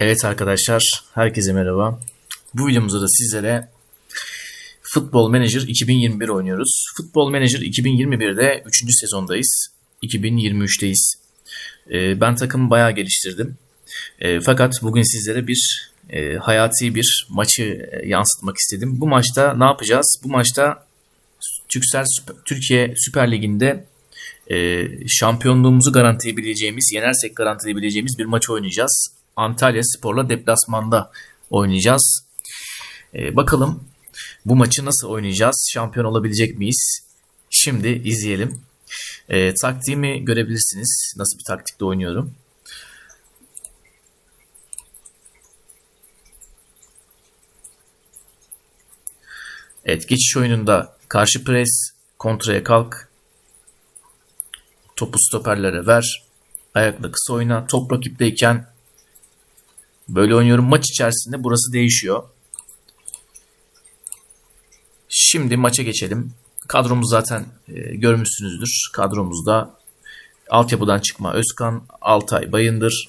Evet arkadaşlar, herkese merhaba. Bu videomuzda da sizlere Football Manager 2021 oynuyoruz. Football Manager 2021'de 3. sezondayız. 2023'teyiz. Ee, ben takımı bayağı geliştirdim. Ee, fakat bugün sizlere bir e, hayati bir maçı e, yansıtmak istedim. Bu maçta ne yapacağız? Bu maçta Türksel Türkiye Süper Ligi'nde e, şampiyonluğumuzu garantileyebileceğimiz, yenersek garantileyebileceğimiz bir maç oynayacağız. Antalya Spor'la deplasmanda oynayacağız. E, bakalım bu maçı nasıl oynayacağız? Şampiyon olabilecek miyiz? Şimdi izleyelim. E, taktiğimi görebilirsiniz. Nasıl bir taktikte oynuyorum. Evet geçiş oyununda karşı pres, kontraya kalk, topu stoperlere ver, ayakla kısa oyna, top rakipteyken böyle oynuyorum. Maç içerisinde burası değişiyor. Şimdi maça geçelim. Kadromuz zaten e, görmüşsünüzdür. Kadromuzda altyapıdan çıkma Özkan, Altay Bayındır,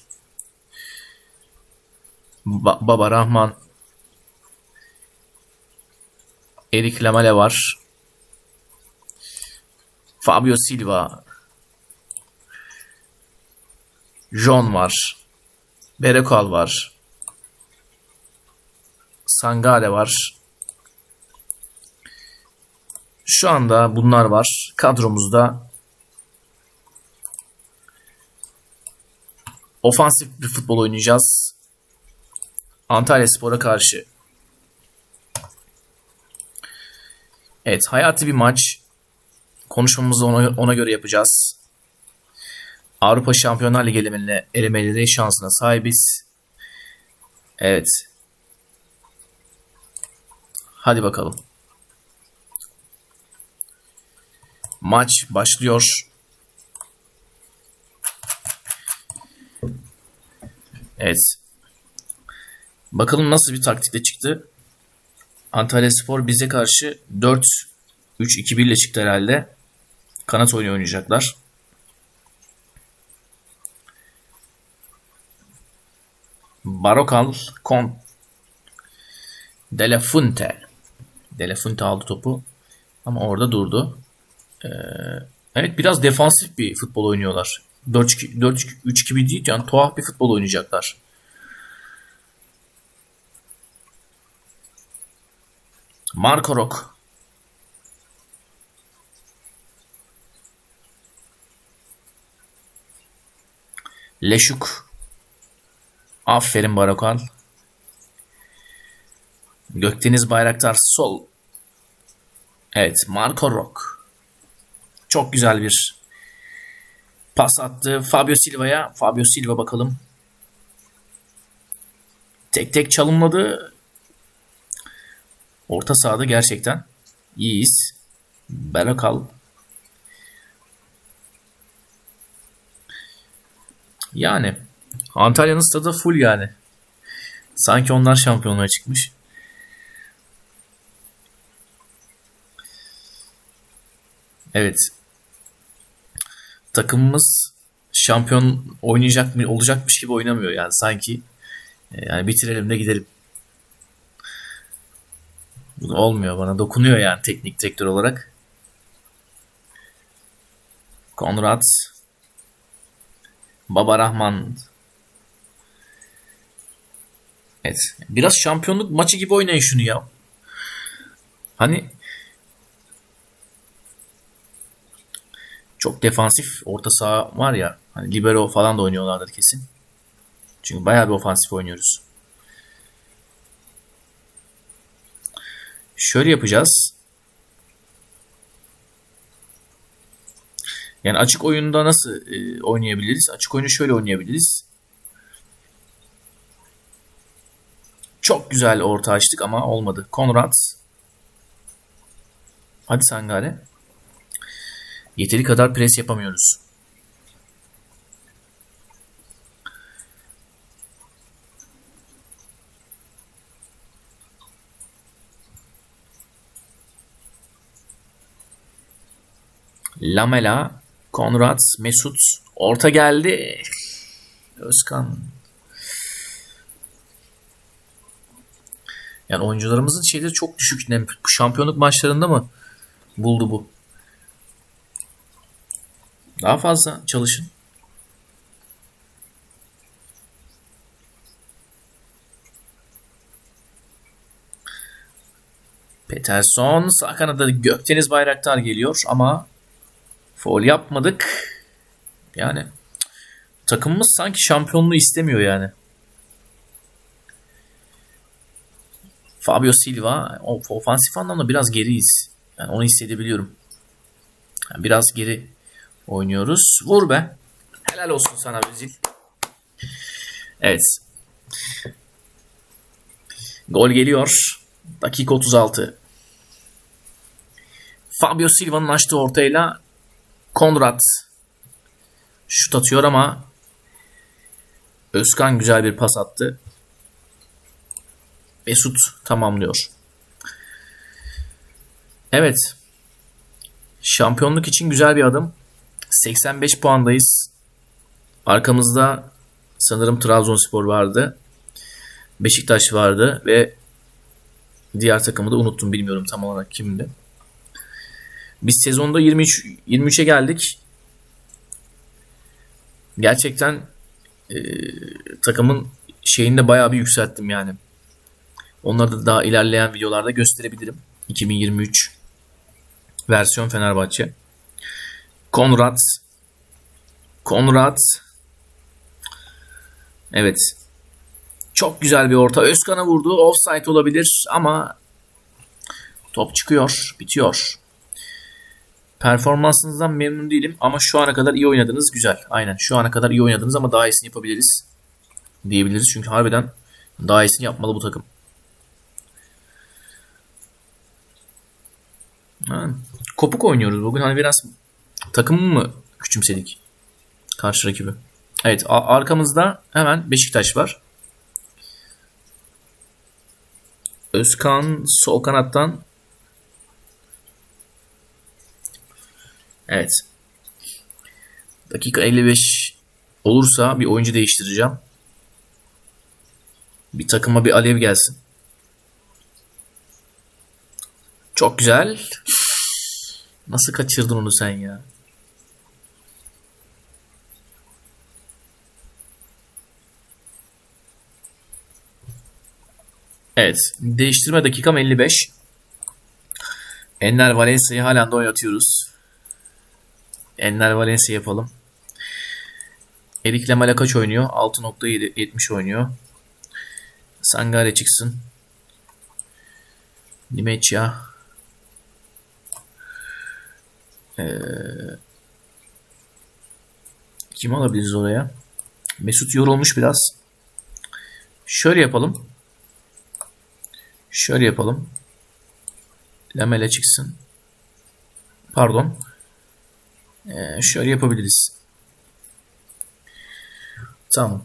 Ba- Baba Rahman, Erik Lamale var. Fabio Silva. John var. Berekal var. Sangare var. Şu anda bunlar var. Kadromuzda ofansif bir futbol oynayacağız. Antalya Spor'a karşı. Evet, hayati bir maç. Konuşmamızı ona, ona göre yapacağız. Avrupa Şampiyonlar Ligi elemeleri, elemeleri şansına sahibiz. Evet. Hadi bakalım. Maç başlıyor. Evet. Bakalım nasıl bir taktikle çıktı. Antalya Spor bize karşı 4-3-2-1 ile çıktı herhalde. Kanat oyunu oynayacaklar. Barokal, Kon, De La aldı topu. Ama orada durdu. Ee, evet biraz defansif bir futbol oynuyorlar. 4-3-2-1 değil yani tuhaf bir futbol oynayacaklar. Marco Rock. Leşuk. Aferin Barakal. Gökdeniz Bayraktar sol. Evet Marco Rock. Çok güzel bir pas attı Fabio Silva'ya. Fabio Silva bakalım. Tek tek çalımladı. Orta sahada gerçekten iyiyiz. Berakal. Yani Antalya'nın stadı full yani. Sanki onlar şampiyonluğa çıkmış. Evet. Takımımız şampiyon oynayacak mı olacakmış gibi oynamıyor yani sanki e, yani bitirelim de gidelim. Bu olmuyor bana dokunuyor yani teknik direktör olarak. Konrad Baba Rahman Evet. Biraz şampiyonluk maçı gibi oynayın şunu ya. Hani çok defansif orta saha var ya. Hani libero falan da oynuyorlardır kesin. Çünkü bayağı bir ofansif oynuyoruz. Şöyle yapacağız. Yani açık oyunda nasıl e, oynayabiliriz? Açık oyunu şöyle oynayabiliriz. Güzel orta açtık ama olmadı. Konrad. Hadi Sangare. Yeteri kadar pres yapamıyoruz. Lamela, Konrad, Mesut. Orta geldi. Özkan. Yani oyuncularımızın şeyleri çok düşük. Ne, şampiyonluk maçlarında mı buldu bu? Daha fazla çalışın. Peterson sağ kanada Gökdeniz Bayraktar geliyor ama foul yapmadık. Yani takımımız sanki şampiyonluğu istemiyor yani. Fabio Silva ofansif anlamda biraz geriyiz. Yani onu hissedebiliyorum. Yani biraz geri oynuyoruz. Vur be. Helal olsun sana Özil. Evet. Gol geliyor. Dakika 36. Fabio Silva'nın açtığı ortayla Konrad şut atıyor ama Özkan güzel bir pas attı. Mesut tamamlıyor. Evet. Şampiyonluk için güzel bir adım. 85 puandayız. Arkamızda sanırım Trabzonspor vardı. Beşiktaş vardı ve diğer takımı da unuttum bilmiyorum tam olarak kimdi. Biz sezonda 23 23'e geldik. Gerçekten e, takımın şeyini de bayağı bir yükselttim yani. Onları da daha ilerleyen videolarda gösterebilirim. 2023 versiyon Fenerbahçe. Konrad Konrad Evet. Çok güzel bir orta. Özkan'a vurdu. Offside olabilir ama top çıkıyor. Bitiyor. Performansınızdan memnun değilim ama şu ana kadar iyi oynadınız. Güzel. Aynen. Şu ana kadar iyi oynadınız ama daha iyisini yapabiliriz. Diyebiliriz. Çünkü harbiden daha iyisini yapmalı bu takım. Ha, kopuk oynuyoruz bugün. Hani biraz takımı mı küçümsedik? Karşı rakibi. Evet arkamızda hemen Beşiktaş var. Özkan sol kanattan Evet. Dakika 55 olursa bir oyuncu değiştireceğim. Bir takıma bir alev gelsin. Çok güzel. Nasıl kaçırdın onu sen ya? Evet. Değiştirme dakikam 55. Enner Valencia'yı halen de oynatıyoruz. Enner Valencia yapalım. Erik Lamela kaç oynuyor? 6.70 oynuyor. Sangare çıksın. Nimecia. Ee, kim alabiliriz oraya? Mesut yorulmuş biraz. Şöyle yapalım. Şöyle yapalım. Lamela çıksın. Pardon. Ee, şöyle yapabiliriz. Tamam.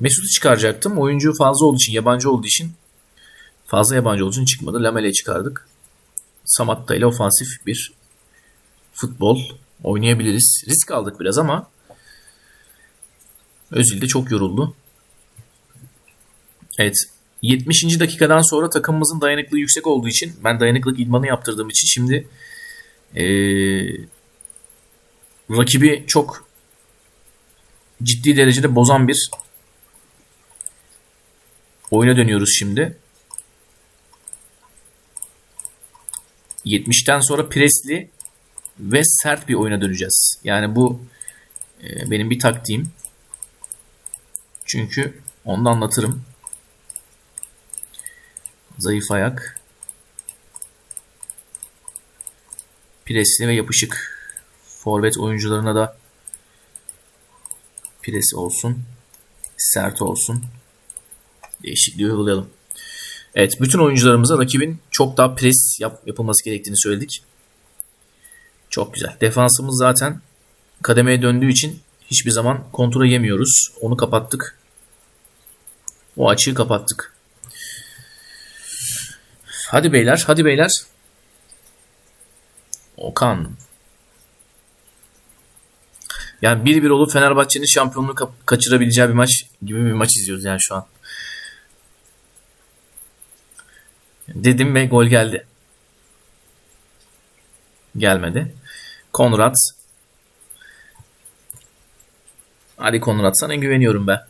Mesut'u çıkaracaktım. Oyuncu fazla olduğu için, yabancı olduğu için fazla yabancı olduğu için çıkmadı. Lamele'yi çıkardık. Samatta ile ofansif bir futbol oynayabiliriz. Risk aldık biraz ama Özil de çok yoruldu. Evet. 70. dakikadan sonra takımımızın dayanıklığı yüksek olduğu için ben dayanıklık idmanı yaptırdığım için şimdi ee, rakibi çok ciddi derecede bozan bir oyuna dönüyoruz şimdi. 70'ten sonra presli ve sert bir oyuna döneceğiz. Yani bu e, benim bir taktiğim. Çünkü onu da anlatırım. Zayıf ayak. Presli ve yapışık. Forvet oyuncularına da pres olsun. Sert olsun. Değişikliği uygulayalım. Evet bütün oyuncularımıza rakibin çok daha pres yap, yapılması gerektiğini söyledik. Çok güzel. Defansımız zaten kademeye döndüğü için hiçbir zaman kontura yemiyoruz. Onu kapattık. O açığı kapattık. Hadi beyler, hadi beyler. Okan. Yani 1-1 olup Fenerbahçe'nin şampiyonluğu kaçırabileceği bir maç gibi bir maç izliyoruz yani şu an. Dedim ve gol geldi. Gelmedi. Konrad. Hadi Konrad sana güveniyorum ben.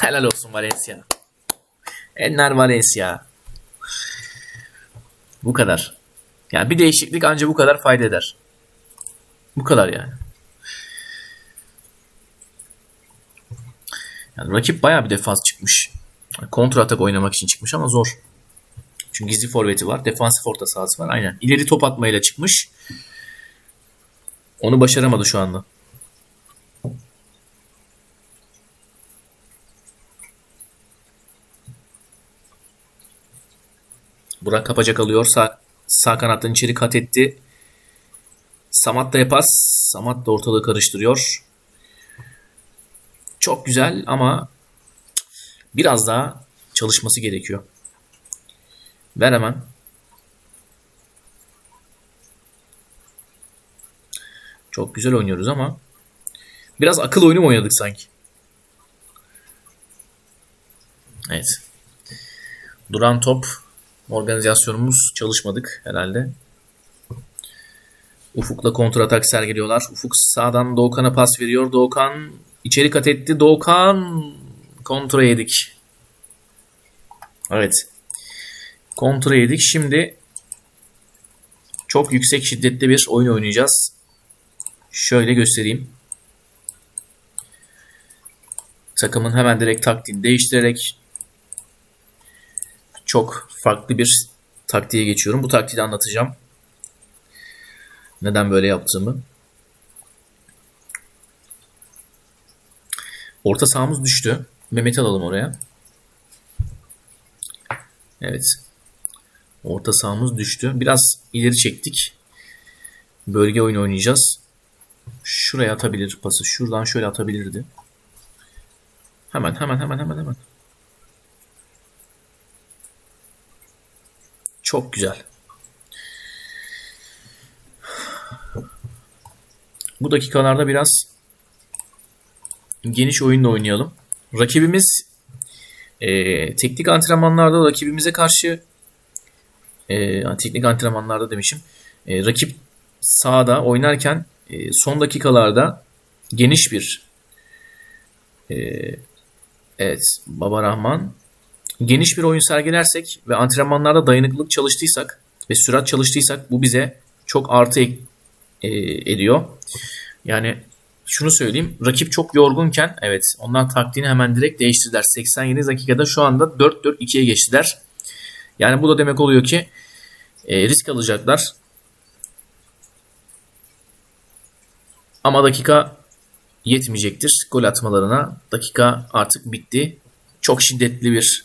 Helal olsun Valencia. Enner Valencia. Bu kadar. Yani bir değişiklik ancak bu kadar fayda eder. Bu kadar yani. Yani rakip bayağı bir defans çıkmış. Kontra atak oynamak için çıkmış ama zor. Çünkü gizli forveti var. Defansif orta sahası var. Aynen. İleri top atmayla çıkmış. Onu başaramadı şu anda. Burak Kapacak alıyor. Sağ, sağ kanattan içeri kat etti. Samat da yapar. Samat da ortalığı karıştırıyor. Çok güzel ama biraz daha çalışması gerekiyor. Ver hemen. Çok güzel oynuyoruz ama biraz akıl oyunu mu oynadık sanki? Evet. Duran top organizasyonumuz çalışmadık herhalde. Ufuk'la kontratak sergiliyorlar. Ufuk sağdan Doğukan'a pas veriyor. Doğukan içeri kat etti. Doğukan kontra yedik. Evet. Kontra yedik. Şimdi çok yüksek şiddetli bir oyun oynayacağız. Şöyle göstereyim. Takımın hemen direkt taktiğini değiştirerek çok farklı bir taktiğe geçiyorum. Bu taktiği de anlatacağım. Neden böyle yaptığımı. Orta sahamız düştü. Mehmet'i alalım oraya. Evet. Orta sahamız düştü. Biraz ileri çektik. Bölge oyunu oynayacağız. Şuraya atabilir pası. Şuradan şöyle atabilirdi. Hemen hemen hemen hemen hemen. Çok güzel. Bu dakikalarda biraz geniş oyunla oynayalım. Rakibimiz e, teknik antrenmanlarda rakibimize karşı e, teknik antrenmanlarda demişim. E, rakip sahada oynarken son dakikalarda geniş bir e, evet Baba Rahman geniş bir oyun sergilersek ve antrenmanlarda dayanıklılık çalıştıysak ve sürat çalıştıysak bu bize çok artı e, ediyor. Yani şunu söyleyeyim. Rakip çok yorgunken evet onlar taktiğini hemen direkt değiştirdiler. 87 dakikada şu anda 4-4-2'ye geçtiler. Yani bu da demek oluyor ki e, risk alacaklar. Ama dakika yetmeyecektir gol atmalarına. Dakika artık bitti. Çok şiddetli bir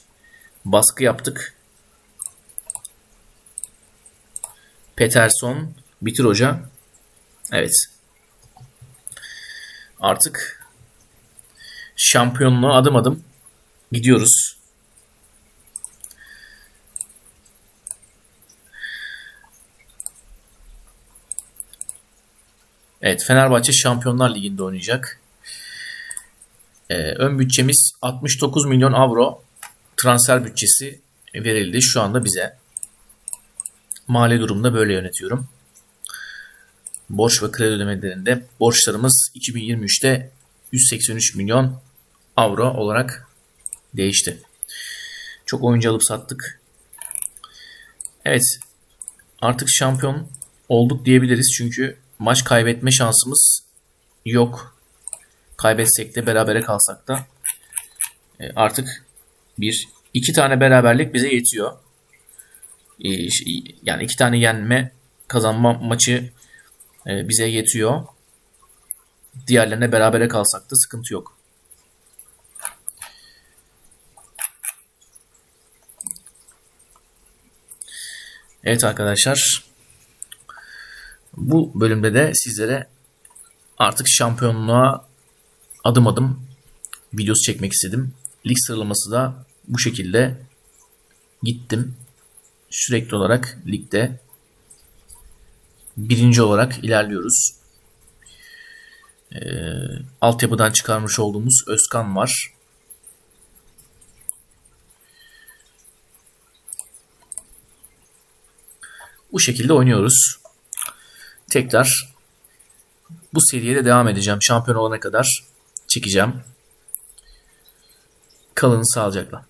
baskı yaptık. Peterson, Bitir Hoca. Evet. Artık şampiyonluğa adım adım gidiyoruz. Evet Fenerbahçe Şampiyonlar Ligi'nde oynayacak. Ee, ön bütçemiz 69 milyon avro transfer bütçesi verildi şu anda bize. Mali durumda böyle yönetiyorum. Borç ve kredi ödemelerinde borçlarımız 2023'te 183 milyon avro olarak değişti. Çok oyuncu alıp sattık. Evet artık şampiyon olduk diyebiliriz çünkü maç kaybetme şansımız yok. Kaybetsek de berabere kalsak da e, artık bir iki tane beraberlik bize yetiyor. E, yani iki tane yenme kazanma maçı e, bize yetiyor. Diğerlerine berabere kalsak da sıkıntı yok. Evet arkadaşlar. Bu bölümde de sizlere artık şampiyonluğa adım adım videosu çekmek istedim. Lig sıralaması da bu şekilde gittim. Sürekli olarak ligde birinci olarak ilerliyoruz. Ee, altyapıdan çıkarmış olduğumuz Özkan var. Bu şekilde oynuyoruz. Tekrar bu seriye de devam edeceğim. Şampiyon olana kadar çekeceğim. Kalın sağlıcakla.